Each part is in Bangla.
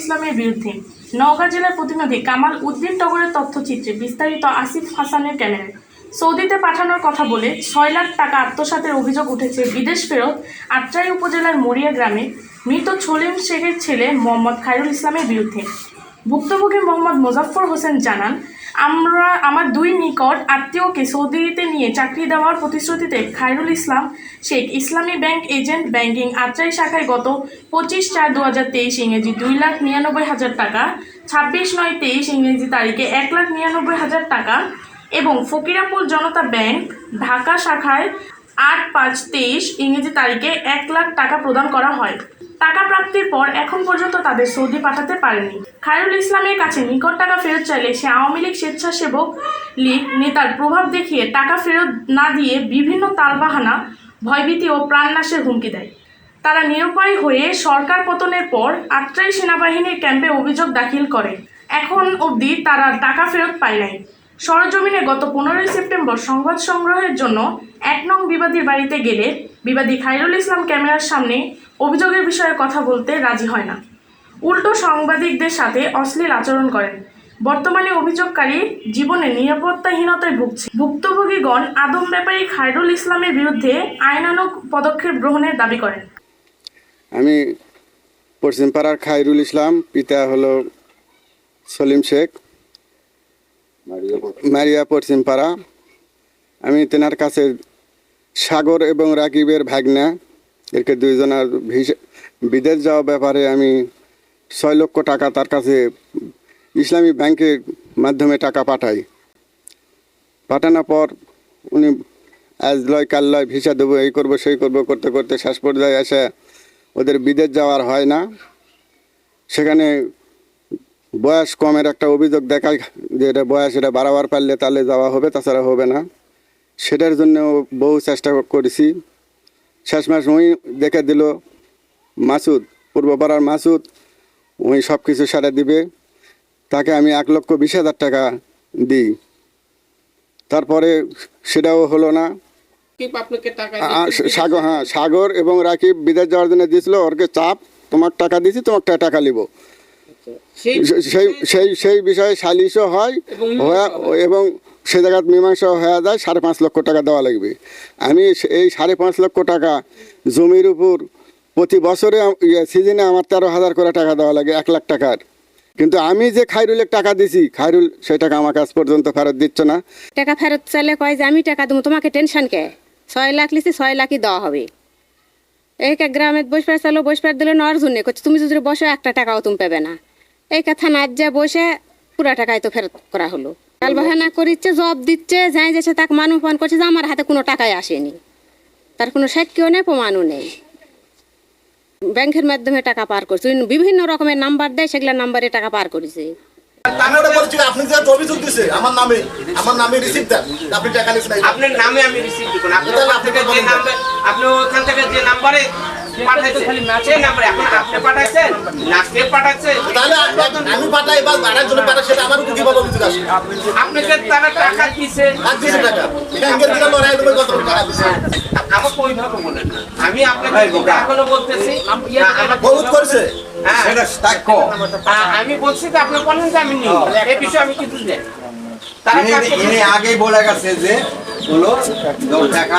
ইসলামের বিরুদ্ধে। নওগাঁ জেলার প্রতিনিধি কামাল উদ্দিন টগরের তথ্যচিত্রে বিস্তারিত আসিফ হাসানের ক্যামেরায়। সৌদিতে পাঠানোর কথা বলে ছয় লাখ টাকা আত্মসাতের অভিযোগ উঠেছে বিদেশ ফেরত আত্রাই উপজেলার মরিয়া গ্রামে। মৃত ছলিম শেখের ছেলে মোহাম্মদ খায়রুল ইসলামের বিরুদ্ধে। ভুক্তভোগী মোহাম্মদ মোজাফফর হোসেন জানান, আমরা, আমার দুই নিকট আত্মীয়কে সৌদিতে নিয়ে চাকরি দেওয়ার প্রতিশ্রুতিতে খায়রুল ইসলাম শেখ ইসলামী ব্যাংক এজেন্ট ব্যাংকিং আত্রাই শাখায় গত পঁচিশ চার দু হাজার তেইশ ইংরেজি দুই লাখ নিরানব্বই হাজার টাকা, ছাব্বিশ নয় তেইশ ইংরেজি তারিখে এক লাখ নিরানব্বই হাজার টাকা এবং ফকিরাপুর জনতা ব্যাংক ঢাকা শাখায় আট পাঁচ তেইশ ইংরেজি তারিখে এক লাখ টাকা প্রদান করা হয়। টাকা প্রাপ্তির পর এখন পর্যন্ত তাদের সৌদি পাঠাতে পারেনি। খায়রুল ইসলামের কাছে নিকট টাকা ফেরত চাইলে সে আওয়ামী লীগ স্বেচ্ছাসেবক লীগ নেতার প্রভাব দেখিয়ে টাকা ফেরত না দিয়ে বিভিন্ন তালবাহানা, ভয়ভীতি ও প্রাণনাশের হুমকি দেয়। তারা নিরুপায় হয়ে সরকার পতনের পর আত্রাই সেনাবাহিনীর ক্যাম্পে অভিযোগ দাখিল করে। এখন অবধি তারা টাকা ফেরত পায় নাই। সরজমিনে গত পনেরোই সেপ্টেম্বর সংবাদ সংগ্রহের জন্য এক নং বিবাদীর বাড়িতে গেলে বিবাদী খায়রুল ইসলাম ক্যামেরার সামনে অভিযোগের বিষয়ে কথা বলতে রাজি হয় না। উল্টো সাংবাদিকদের সাথে অশ্লীল আচরণ করেন। বর্তমানে অভিযোগকারী জীবনে নিরাপত্তাহীনতায় ভুগছে। ভুক্তভোগীগণ আদম ব্যাপারী খায়রুল ইসলামের বিরুদ্ধে আইনানুগ পদক্ষেপ গ্রহণের দাবি করেন। আমি পশ্চিমপাড়ার খায়রুল ইসলাম পিতা হলো সলিম শেখ মারিয়া পশ্চিমপাড়া আমি তেনার কাছে সাগর এবং রাকিবের ভাগনা। এরকে দুইজনের বিদেশ যাওয়া ব্যাপারে আমি ছয় লক্ষ টাকা তার কাছে ইসলামী ব্যাংকের মাধ্যমে টাকা পাঠাই। পাঠানোর পর উনি আজ লয়, কাল লয় ভিসা দেবো, এই করব, সেই করব, করতে করতে শেষ পর্যায়ে এসে ওদের বিদেশ যাওয়ার হয় না। সেখানে বয়স কমের একটা অভিযোগ দেখায় যে এটা বয়স, এটা বাড়াবার পারলে তাহলে যাওয়া হবে, তাছাড়া হবে না। সেটার জন্য বহু চেষ্টা করেছি। শেষ মাস ওই দেখে দিল মাসুদ পূর্বপাড়ার মাসুদ ওই সব কিছু সারা দিবে। তাকে আমি এক লক্ষ বিশ হাজার টাকা দিই। তারপরে সেটাও হলো না। সাগর হ্যাঁ সাগর এবং রাকিব বিদেশ যাওয়ার জন্য দিয়েছিল ওরকে চাপ তোমার টাকা দিছি তোমার টাকা নিব। সেই সেই সেই সেই বিষয়ে সালিশও হয় এবং সে জায়গায় মীমাংসা হয়ে যায় সাড়ে পাঁচ লক্ষ টাকা দেওয়া লাগবে। আমি এই সাড়ে পাঁচ লক্ষ টাকা জমির উপর প্রতি বছরে ইয়ে, সিজনে আমার তেরো হাজার করে টাকা দেওয়া লাগে এক লাখ টাকার। কিন্তু আমি যে খাইরুলের টাকা দিছি খাইরুল সেই টাকা আমার কাছ পর্যন্ত ফেরত দিচ্ছে না। টাকা ফেরত চাইলে কয় যে আমি টাকা দেবো তোমাকে টেনশন কে? ছয় লাখ লিখছি ছয় লাখই দেওয়া হবে। এই কা গ্রামে বসে পার চালো বসে পার দিলে নর জন্য করছে তুমি যদি বসে একটা টাকাও তুমি পাবে না। এই কথা না যা বসে পুরা টাকায় তো ফেরত করা হলো। বাহানা করিচ্ছে জব দিচ্ছে যাই যাচ্ছে তাকে মানুষ ফোন করছে যে আমার হাতে কোনো টাকাই আসেনি। তার কোনো সাক্ষীও নেই প্রমাণও নেই। ব্যাংকের মাধ্যমে টাকা পার করছে। বিভিন্ন রকমের নাম্বার দেয় সেগুলো নাম্বারে টাকা পার করেছে। বলছি আপনি যে অভিযোগ দিছে আমার নামে আমার নামে রিসিপ্ট দেন। আপনি টাকা লিখছেন আপনার নামে আমি রিসিভ দিব না আপনি ওখান থেকে যে। নাম্বার আপনি ওখান থেকে যে নাম্বারে পাঠাইছেন সেই নাম্বারে এখন আপনি পাঠাইছেন? না কে পাঠাচ্ছে তাহলে এক- আমি পাঠাই বা আরেকজন পাঠাই সেটা আমার উপর কীভাবে অভিযোগ আসে আপনাকে তারা টাকা দিছে আর দিছে টাকা? ব্যাংকের দিকে লড়াই দেবে কত টাকা দিছে। আমার পরিভাবে বলেন আমি আপনাকে এখনও বলতেছি বহুত করছে। হ্যাঁ। আমি বলছি যে আপনি বলেন যে আমি নিই বিষয়ে আমি কিছু জানি তারা আগেই বলে গেছে যে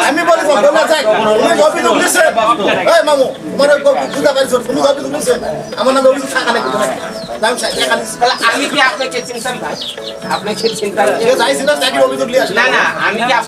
আমি বলি বলা যায় তুমি অভিযোগ দিছে এই মামু তোমার বুঝা পাইছো তুমি অভিযোগ দিছে আমার নামে অভিযোগ থাকা নাকি আমি কি আপনাকে চিনতাম ভাই আপনাকে চিন্তা যে যাইছি না অভিযোগ নিয়ে না না আমি কি